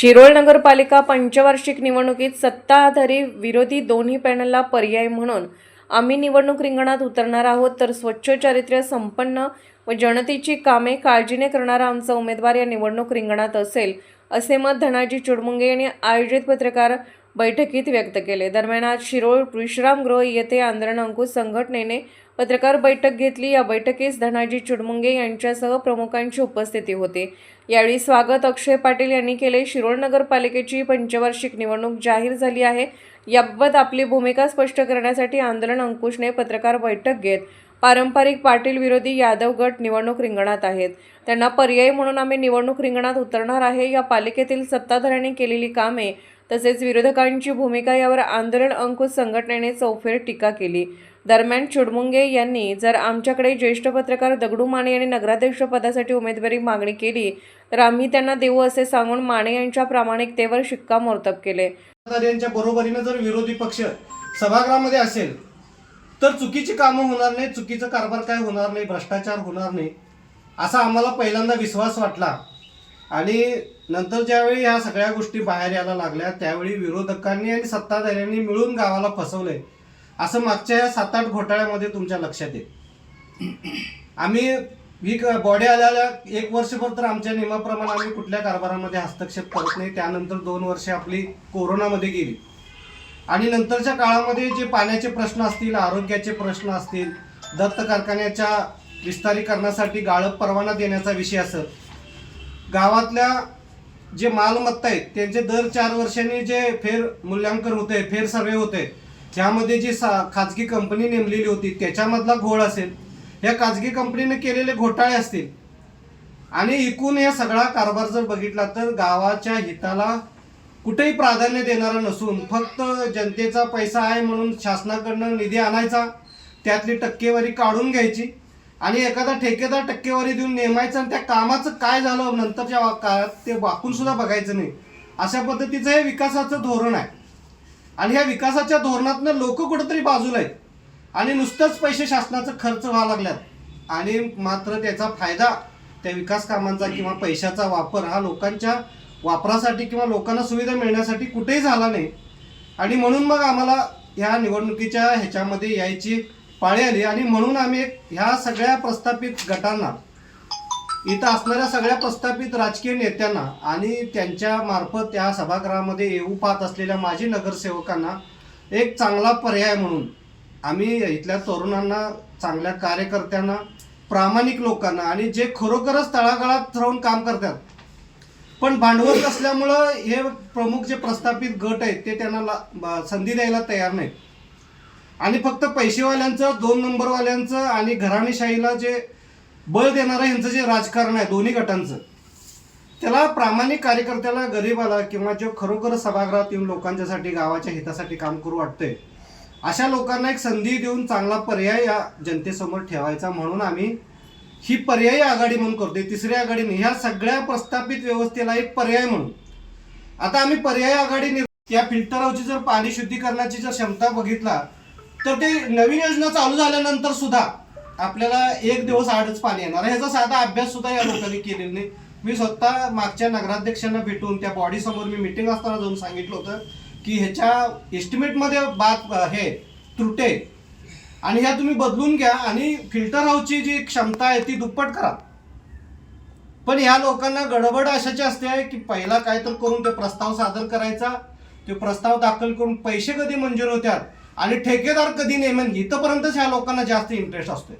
शिरोळ नगरपालिका पंचवार्षिक निवडणुकीत सत्ताधारी विरोधी दोन्ही पॅनलला पर्याय म्हणून आम्ही निवडणूक रिंगणात उतरणार आहोत तर स्वच्छ चारित्र्य संपन्न व जनतेची कामे काळजीने करणारा आमचा उमेदवार या निवडणूक रिंगणात असेल असे मत धनाजी चुडमुंगे यांनी आयोजित पत्रकार बैठकीत व्यक्त केले. दरम्यान आज शिरोळ विश्रामगृह येथे आंदोलन अंकुश संघटनेने पत्रकार बैठक घेतली. या बैठकीस धनाजी चुडमुंगे यांच्यासह प्रमुखांची उपस्थिती होती. यावेळी स्वागत अक्षय पाटील यांनी केले. शिरोळ नगरपालिकेची पंचवार्षिक निवडणूक जाहीर झाली आहे. याबाबत आपली भूमिका स्पष्ट करण्यासाठी आंदोलन अंकुशने पत्रकार बैठक घेत पारंपरिक पाटील विरोधी यादव गट निवडणूक रिंगणात आहेत. त्यांना पर्याय म्हणून आम्ही निवडणूक रिंगणात उतरणार आहे. या पालिकेतील सत्ताधाऱ्यांनी केलेली कामे तसेच विरोधकांची भूमिका यावर आंदोलन अंकुश संघटनेने चौफेर टीका केली. दरम्यान चुडमुंगे यांनी जर आमच्याकडे ज्येष्ठ पत्रकार दगडू माने यांनी नगराध्यक्ष पदासाठी उमेदवारी मागणी केली तर आम्ही त्यांना देऊ असे सांगून माने यांच्या प्रामाणिकतेवर शिक्कामोर्तब केले. यांच्या बरोबरीनं जर विरोधी पक्ष सभागृहामध्ये असेल तर चुकीची कामं होणार नाही चुकीचं कारभार काय होणार नाही भ्रष्टाचार होणार नाही असा आम्हाला पहिल्यांदा विश्वास वाटला. आणि नंतर ज्यावेळी ह्या सगळ्या गोष्टी बाहेर यायला लागल्या त्यावेळी विरोधकांनी आणि सत्ताधाऱ्यांनी मिळून गावाला फसवलंय असं मागच्या या सात आठ घोटाळ्यामध्ये तुमच्या लक्षात येईल. आम्ही ही बॉडी आल्याला एक वर्षभर तर आमच्या नियमाप्रमाणे आम्ही कुठल्या कारभारामध्ये हस्तक्षेप करत नाही. त्यानंतर दोन वर्ष आपली कोरोनामध्ये गेली. आणि नंतरच्या काळामध्ये जे पाण्याचे प्रश्न असतील आरोग्याचे प्रश्न असतील दत्त कारखान्याच्या विस्तारीकरणासाठी गाळप परवाना देण्याचा विषय असेल गावातल्या जे मालमत्ता आहेत त्यांचे दर चार वर्षांनी जे फेर मूल्यांकन होते फेर सर्वे होते त्यामध्ये जी सा खाजगी कंपनी नेमलेली होती त्याच्यामधला घोळ असेल या खाजगी कंपनीने केलेले घोटाळे असतील आणि एकूण या सगळा कारभार जर बघितला तर गावाच्या हिताला कुठेही प्राधान्य देणारा नसून फक्त जनतेचा पैसा आहे म्हणून शासनाकडनं निधी आणायचा त्यातली टक्केवारी काढून घ्यायची आणि एखादा ठेकेदार टक्केवारी देऊन नेमायचं आणि त्या कामाचं काय झालं नंतरच्या वा- काळात ते वाकून सुद्धा बघायचं नाही. अशा पद्धतीचं हे विकासाचं धोरण आहे. आणि ह्या विकासाच्या धोरणातनं लोक कुठंतरी बाजूला आहेत. आणि नुसतंच पैसे शासनाचं खर्च व्हावं लागल्यात. आणि मात्र त्याचा फायदा त्या विकास कामांचा किंवा पैशाचा वापर हा लोकांच्या वापरासाठी किंवा लोकांना सुविधा मिळण्यासाठी कुठेही झाला नाही. आणि म्हणून मग आम्हाला ह्या निवडणुकीच्या ह्याच्यामध्ये यायची पाळी आली आणि म्हणून आम्ही एक ह्या सगळ्या प्रस्थापित गटांना इथं असणाऱ्या सगळ्या प्रस्थापित राजकीय नेत्यांना आणि त्यांच्या मार्फत त्या सभागृहामध्ये येऊ पाहत असलेल्या माजी नगरसेवकांना एक चांगला पर्याय म्हणून आम्ही इथल्या तरुणांना चांगल्या कार्यकर्त्यांना प्रामाणिक लोकांना आणि जे खरोखरच तळागाळात राहून काम करतात पण भांडवल असल्यामुळं हे प्रमुख जे प्रस्थापित गट आहेत ते त्यांना ला- ब- संधी द्यायला तयार नाहीत. आणि फक्त पैसेवाल्यांचं दोन नंबरवाल्यांचं आणि घराणेशाहीला जे बळ देणारं यांचं जे राजकारण आहे दोन्ही गटांचं त्याला प्रामाणिक कार्यकर्त्याला गरीबाला किंवा जो खरोखर सभागृहात येऊन लोकांच्यासाठी गावाच्या हितासाठी काम करू वाटतंय अशा लोकांना एक संधी देऊन चांगला पर्याय या जनतेसमोर ठेवायचा म्हणून आम्ही ही पर्यायी आघाडी म्हणून करतोय. तिसरी आघाडी नाही ह्या सगळ्या प्रस्थापित व्यवस्थेला एक पर्याय म्हणून. आता आम्ही पर्यायी आघाडी या फिल्टर हाऊसची जर पाणी शुद्धीकरणाची जर क्षमता बघितला तर ते नवीन योजना चालू झाल्यानंतर सुद्धा आपल्याला एक दिवस आडच पाणी येणार. ह्याचा साधा अभ्यास सुद्धा या लोकांनी केलेला नाही. मी स्वतः मागच्या नगराध्यक्षांना भेटून त्या बॉडी समोर मी मिटिंग असताना जाऊन सांगितलं होतं की ह्याच्या एस्टिमेटमध्ये बात हे त्रुटे आणि ह्या तुम्ही बदलून घ्या आणि फिल्टर हाऊसची जी क्षमता आहे ती दुप्पट करा. पण ह्या लोकांना गडबड अशाची असते की पहिला काय तर करून ते प्रस्ताव सादर करायचा ते प्रस्ताव दाखल करून पैसे कधी मंजूर होत्यात आणि ठेकेदार कधी नेमेन इथंपर्यंतच ह्या लोकांना जास्त इंटरेस्ट असतोय.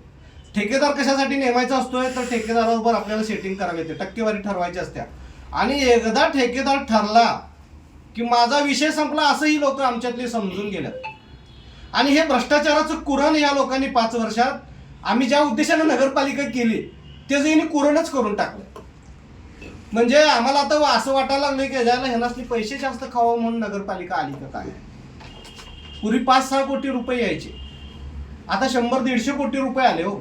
ठेकेदार कशासाठी नेमायचा असतोय? तर ठेकेदाराबरोबर आपल्याला सेटिंग करावी येते टक्केवारी ठरवायची असत्या. आणि एकदा ठेकेदार ठरला की माझा विषय संपला असंही लोक आमच्यातले समजून गेल्यात. आणि हे भ्रष्टाचाराचं कुरण या लोकांनी पाच वर्षात आम्ही ज्या उद्देशाने नगरपालिका केली तेच यांनी कुरणच करून टाकलं. म्हणजे आम्हाला आता असं वाटायला लागलं की ज्याला ह्यांना पैसे जास्त खावं म्हणून नगरपालिका आली का काय? पूर्वी पाच सहा कोटी रुपये यायचे. आता शंभर दीडशे कोटी रुपये आले हो.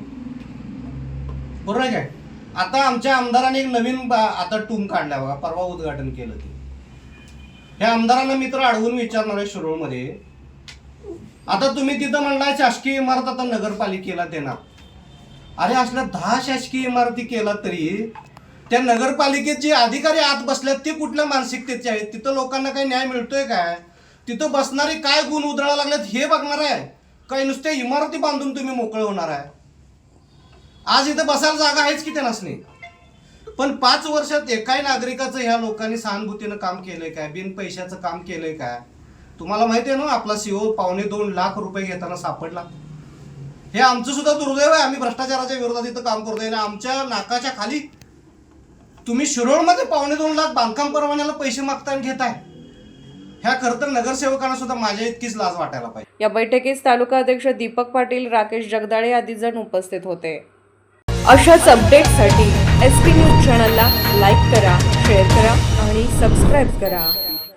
बरोबर आहे काय? आता आमच्या आमदाराने एक नवीन बा- आता टूम काढला बघा परवा उद्घाटन केलं ते. ह्या आमदारांना मित्र अडवून विचारणार आहे शिरोळमध्ये. आता तुम्ही तिथं म्हणला शासकीय इमारत आता नगरपालिकेला देणार. अरे असल्या दहा शासकीय इमारती केला तरी त्या नगरपालिकेत जे अधिकारी आत बसल्यात ते कुठल्या मानसिकतेचे आहेत? तिथं लोकांना काही न्याय मिळतोय काय? तिथं बसणारे काय गुण उधळा लागलेत हे बघणार आहे. काही नुसत्या इमारती बांधून तुम्ही मोकळं होणार आहे. आज इथं बसायला जागा आहेच की त्यांनाच नाही पण पाच वर्षात एकाही नागरिकाचं ह्या लोकांनी सहानुभूतीनं काम केलंय काय? बिन पैशाचं काम केलंय काय? तुम्हाला माहिती आहे ना आपला सीओ पावणे दोन लाख रुपये घेताना सापडला. हे आमचं सुद्धा दुर्दैव आहे. आम्ही भ्रष्टाचाराच्या विरोधात इथं काम करतोय आणि आमच्या नाकाच्या खाली तुम्ही शिरोळमध्ये पावणे दोन लाख बांधकाम परवान्याला पैसे मागताय आणि घेताय. ह्या खरं तर नगरसेवकांना सुद्धा माझ्या इतकीच लाज वाटायला पाहिजे. या बैठकीस तालुका अध्यक्ष दीपक पाटील राकेश जगदाळे आदी जण उपस्थित होते. अशाच अपडेटसाठी एस पी न्यूज चॅनलला लाईक करा शेअर करा आणि सबस्क्राईब करा.